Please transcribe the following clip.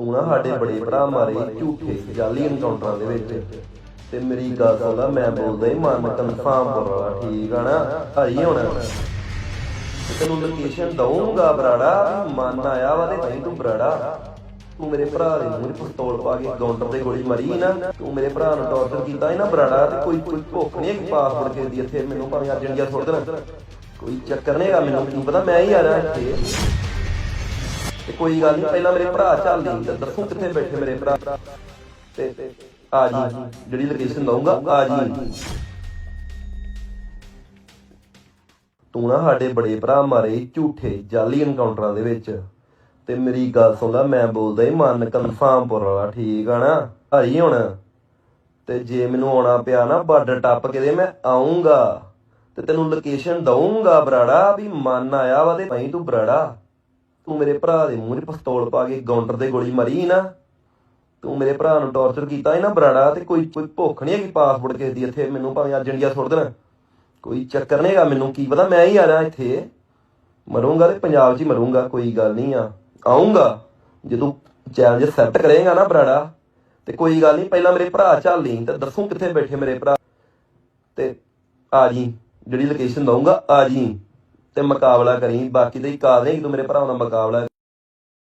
ਤੂੰ ਨਾ ਸਾਡੇ ਬੜੇ ਭਰਾ ਮਾਰੇ ਝੂਠੇ ਜਾਲੀ ਐਨਕਾਊਂਟਰਾਂ ਦੇ ਵਿੱਚ। ਤੇ ਮੇਰੀ ਗੱਲ ਸੁਣਦਾ ਮੈਂ ਬੋਲਦਾ ਹੀ ਮਨ ਕਨਫਰਮ ਬੋਲਦਾ ਠੀਕ ਆ ਨਾ? ਹਰੀ ਹੋਣਾ। ਤੇ ਤੈਨੂੰ ਲੋਕੇਸ਼ਨ ਦਊਂਗਾ ਬਰਾੜਾ ਮਨ ਆਇਆ ਵਾ ਤੇ ਤੂੰ ਬਰਾੜਾ। ਤੂੰ ਮੇਰੇ ਭਰਾ ਦੇ ਮੂੰਹ 'ਚ ਪਿਸਤੌਲ ਪਾ ਕੇ ਕਾਊਂਟਰ ਤੇ ਗੋਲੀ ਮਾਰੀ ਨਾ। ਤੂੰ ਮੇਰੇ ਭਰਾ ਨੂੰ ਟੌਰਚਰ ਕੀਤਾ ਸੀ ਨਾ ਬਰਾੜਾ ਤੇ ਕੋਈ ਕੋਈ ਭੁੱਖ ਨਹੀਂ ਹੈ ਪਾਸਪੋਰਟ ਕੇ ਦੀ ਇੱਥੇ। ਮੈਨੂੰ ਭਾਵੇਂ ਇੰਡੀਆ ਛੋੜ ਦੇਣਾ। ਕੋਈ ਚੱਕਰ ਨਹੀਂ ਹੈਗਾ ਮੈਨੂੰ ਤੈਨੂੰ ਪਤਾ ਮੈਂ ਹੀ ਆ ਰਿਹਾ ਇੱਥੇ। ਤੇ ਕੋਈ ਗੱਲ ਨਹੀਂ, ਪਹਿਲਾਂ ਮੇਰੇ ਭਰਾ ਚੱਲਦੀ ਤੇ ਦੱਸੂ ਕਿੱਥੇ ਬੈਠੇ ਮੇਰੇ ਭਰਾ। ਤੇ ਆ ਜੀ, ਜਿਹੜੀ ਲੋਕੇਸ਼ਨ ਦਊਂਗਾ, ਆ ਜੀ। ਤੂੰ ਨਾ ਸਾਡੇ ਬੜੇ ਭਰਾ ਮਾਰੇ ਝੂਠੇ ਜਾਲੀ ਐਨਕਾਊਂਟਰਾਂ ਦੇ ਵਿੱਚ। ਤੇ ਮੇਰੀ ਗੱਲ ਸੁਣ ਲੈ, ਮੈਂ ਬੋਲਦਾ ਹੀ ਮਨ ਕਨਫਰਮਪੁਰ ਵਾਲਾ, ਠੀਕ ਆ ਨਾ? ਹਰੀ ਹੁਣ। ਤੇ ਜੇ ਮੈਨੂੰ ਆਉਣਾ ਪਿਆ ਨਾ ਬਾਰਡਰ ਟੱਪ ਕੇ ਦੇ, ਮੈਂ ਆਉਂਗਾ ਤੇ ਤੈਨੂੰ ਲੋਕੇਸ਼ਨ ਦਊਂਗਾ ਬਰਾੜਾ, ਵੀ ਮਨ ਆਇਆ ਵਾ ਤੇ ਭਾਈ ਤੂੰ ਬਰਾੜਾ। ਤੂੰ ਮੇਰੇ ਭਰਾ ਦੇ ਮੂੰਹ 'ਚ ਪਿਸਤੌਲ ਪਾ ਕੇ ਕਾਊਂਟਰ ਤੇ ਗੋਲੀ ਮਾਰੀ ਨਾ, ਤੂੰ ਮੇਰੇ ਭਰਾ ਨੂੰ ਟੌਰਚਰ ਕੀਤਾ ਸੀ ਬਰਾੜਾ, ਤੇ ਕੋਈ ਕੋਈ ਭੁੱਖ ਨਹੀਂ ਹੈਗੀ ਪਾਸਪੋਰਟ ਕਿਸੇ ਦੀ ਇੱਥੇ, ਮੈਨੂੰ ਭਾਵੇਂ ਅੱਜ ਇੰਡੀਆ ਛੋੜ ਦੇਣਾ। ਕੋਈ ਚੱਕਰ ਨਹੀਂ ਮੈਨੂੰ, ਕੀ ਪਤਾ ਮੈਂ ਹੀ ਆ ਰਿਹਾ ਇੱਥੇ। ਮਰੂੰਗਾ ਤੇ ਪੰਜਾਬ 'ਚ ਹੀ ਮਰੂੰਗਾ, ਕੋਈ ਗੱਲ ਨਹੀਂ ਆ। ਆਉਂਗਾ ਜਦੋਂ ਚੈਲੰਜ ਸੈੱਟ ਕਰੇਗਾ ਨਾ ਬਰਾੜਾ, ਤੇ ਕੋਈ ਗੱਲ ਨਹੀਂ ਪਹਿਲਾਂ ਮੇਰੇ ਭਰਾ ਚੱਲਦੀ ਤੇ ਦੱਸੂ ਕਿੱਥੇ ਬੈਠੇ ਮੇਰੇ ਭਰਾ। ਤੇ ਆ ਜੀ, ਜਿਹੜੀ ਲੋਕੇਸ਼ਨ ਦਊਂਗਾ, ਆ ਜੀ। ਤੇ ਮੁਕਾਬਲਾ ਕਰੀ। ਬਾਕੀ ਤੇ ਕਾਲ ਨਹੀਂ ਕਿ ਤੂੰ ਮੇਰੇ ਭਰਾਵਾਂ ਦਾ ਮੁਕਾਬਲਾ